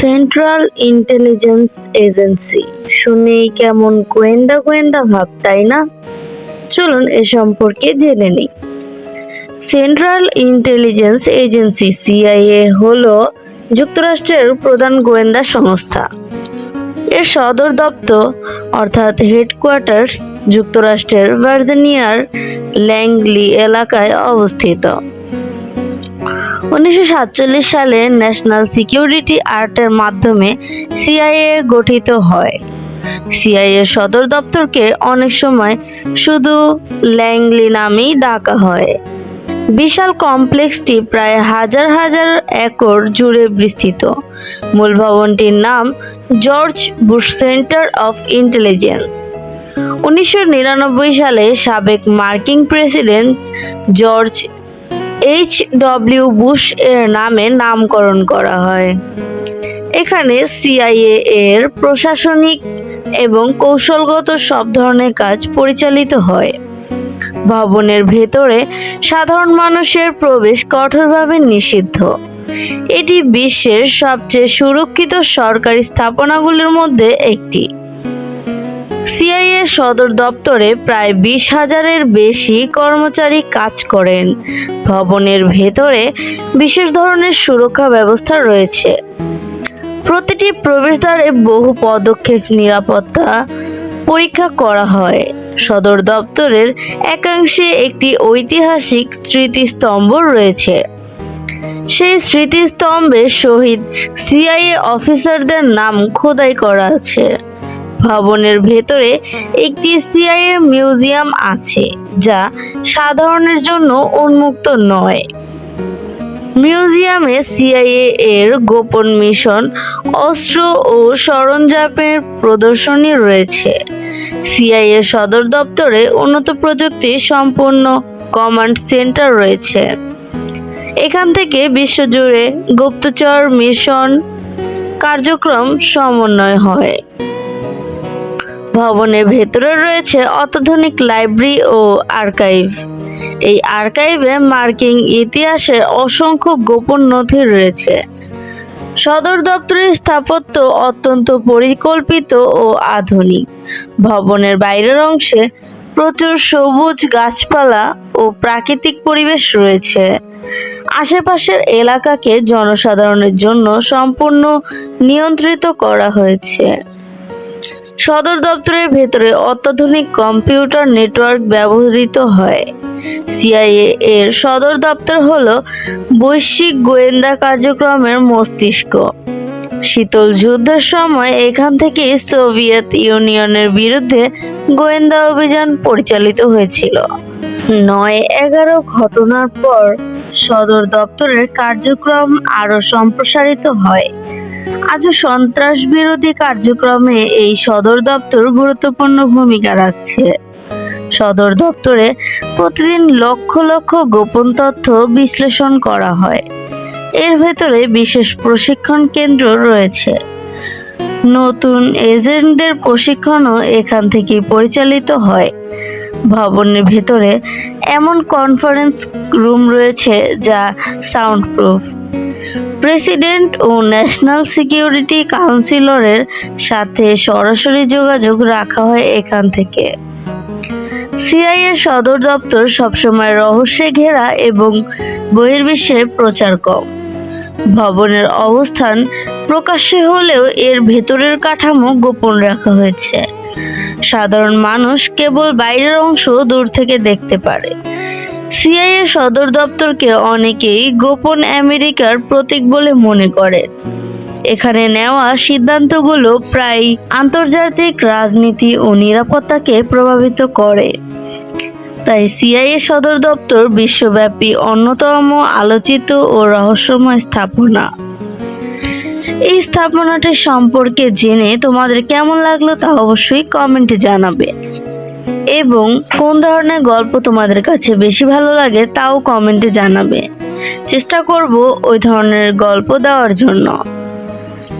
Central intelligence agency শুনেই কেমন গোয়েন্দা গোয়েন্দা ভাব, তাই না? চলুন এ সম্পর্কে জেনে নিই। সেন্ট্রাল ইন্টেলিজেন্স এজেন্সি সিআইএ হলো যুক্তরাষ্ট্রের প্রধান গোয়েন্দা সংস্থা। এর সদর দপ্তর, অর্থাৎ হেডকোয়ার্টার্স যুক্তরাষ্ট্রের ভার্জিনিয়ার ল্যাংলি এলাকায় অবস্থিত। উনিশশো সাতচল্লিশ সালে ন্যাশনাল সিকিউরিটি আর্টের মাধ্যমে সিআইএ গঠিত হয়। সিআইএ সদর দপ্তরকে অনেক সময় শুধু ল্যাংলি নামেই ডাকা হয়। বিশাল কমপ্লেক্সটি প্রায় হাজার হাজার একর জুড়ে বিস্তৃত। মূল ভবনটির নাম George Bush Center of Intelligence. উনিশশো নিরানব্বই সালে সাবেক মার্কিন president George H W Bush এর নামে নামকরণ করা হয়। এখানে সিআইএ এর প্রশাসনিক এবং কৌশলগত সব ধরনের কাজ পরিচালিত হয়। ভবনের ভেতরে সাধারণ মানুষের প্রবেশ কঠোরভাবে নিষিদ্ধ। এটি বিশ্বের সবচেয়ে সুরক্ষিত সরকারি স্থাপনাগুলির মধ্যে একটি। সিআইএ সদর দপ্তরে প্রায় বিশ হাজারের বেশি কর্মচারী কাজ করেন। ভবনের ভেতরে বিশেষ ধরনের সুরক্ষা ব্যবস্থা রয়েছে। প্রতিটি প্রবেশদ্বারে বহু পদক্ষেপ, নিরাপত্তা পরীক্ষা করা হয়। সদর দপ্তরের একাংশে একটি ঐতিহাসিক স্মৃতিস্তম্ভ রয়েছে। সেই স্মৃতিস্তম্ভে শহীদ সিআইএ অফিসারদের নাম খোদাই করা আছে। ভবনের ভেতরে একটি সিআইএ মিউজিয়াম আছে, যা সাধারণের জন্য উন্মুক্ত নয়। মিউজিয়ামে সিআইএ এর গোপন মিশন, অস্ত্র ও সরঞ্জামের প্রদর্শনী রয়েছে। সিআইএ সদর দপ্তরে উন্নত প্রযুক্তি সম্পন্ন কমান্ড সেন্টার রয়েছে। এখান থেকে বিশ্বজুড়ে গুপ্তচর মিশন কার্যক্রম সমন্বয় হয়। ভবনের ভেতরে রয়েছে অত্যাধুনিক লাইব্রেরি ও আর্কাইভ। এই আর্কাইভে মার্কিন ইতিহাসের অসংখ্য গোপন নথি রয়েছে। সদর দপ্তরের স্থাপত্য অত্যন্ত পরিকল্পিত ও আধুনিক। ভবনের বাইরের অংশে প্রচুর সবুজ গাছপালা ও প্রাকৃতিক পরিবেশ রয়েছে। আশেপাশের এলাকাকে জনসাধারণের জন্য সম্পূর্ণ নিয়ন্ত্রিত করা হয়েছে। সদর দপ্তরের ভেতরে অত্যাধুনিক কম্পিউটার নেটওয়ার্ক ব্যবহৃত হয়। সিআইএ এর সদর দপ্তর হল বৈশ্বিক গোয়েন্দা কার্যক্রমের মস্তিষ্ক। শীতল যুদ্ধের সময় এখান থেকে সোভিয়েত ইউনিয়নের বিরুদ্ধে গোয়েন্দা অভিযান পরিচালিত হয়েছিল। নয় এগারো ঘটনার পর সদর দপ্তরের কার্যক্রম আরও সম্প্রসারিত হয়। আজও সন্ত্রাস বিরোধী কার্যক্রমে এই সদর দপ্তর গুরুত্বপূর্ণ ভূমিকা রাখছে। সদর দপ্তরে প্রতিদিন লক্ষ লক্ষ গোপন তথ্য বিশ্লেষণ করা হয়। এর ভেতরে বিশেষ প্রশিক্ষণ কেন্দ্র রয়েছে। নতুন এজেন্টদের প্রশিক্ষণও এখান থেকে পরিচালিত হয়। ভবনের ভেতরে এমন কনফারেন্স রুম রয়েছে যা সাউন্ড প্রুফ প্রেসিডেন্ট ও ন্যাশনাল সিকিউরিটি কাউন্সিলরের সাথে সরাসরি যোগাযোগ রাখা হয় এখান থেকে। সিআইএ সদর দপ্তর সবসময় রহস্যে ঘেরা এবং বহির্বিশ্বে প্রচার কম। ভবনের অবস্থান প্রকাশ্যে হলেও এর ভেতরের কাঠামো গোপন রাখা হয়েছে। সাধারণ মানুষ কেবল বাইরের অংশ দূর থেকে দেখতে পারে। সিআইএ সদর দপ্তরকে অনেকেই গোপন আমেরিকার প্রতীক বলে মনে করেন এখানে নেওয়া সিদ্ধান্তগুলো প্রায় আন্তর্জাতিক রাজনীতি ও নিরাপত্তাকে প্রভাবিত করে। তাই সিআইএ সদর দপ্তর বিশ্বব্যাপী অন্যতম আলোচিত ও রহস্যময় স্থাপনা। এই স্থাপনাটি সম্পর্কে জেনে তোমাদের কেমন লাগল তা অবশ্যই কমেন্টে জানাবে। এবং কোন ধরনের গল্প তোমাদের কাছে বেশি ভালো লাগে তাও কমেন্টে জানাবে। চেষ্টা করব ওই ধরনের গল্প দেওয়ার জন্য।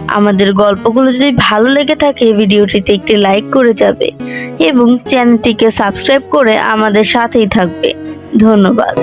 আমাদের গল্পগুলো যদি ভালো লেগে থাকে, ভিডিওটিতে একটি লাইক করে যাবে এবং চ্যানেলটিকে সাবস্ক্রাইব করে আমাদের সাথেই থাকবে। ধন্যবাদ।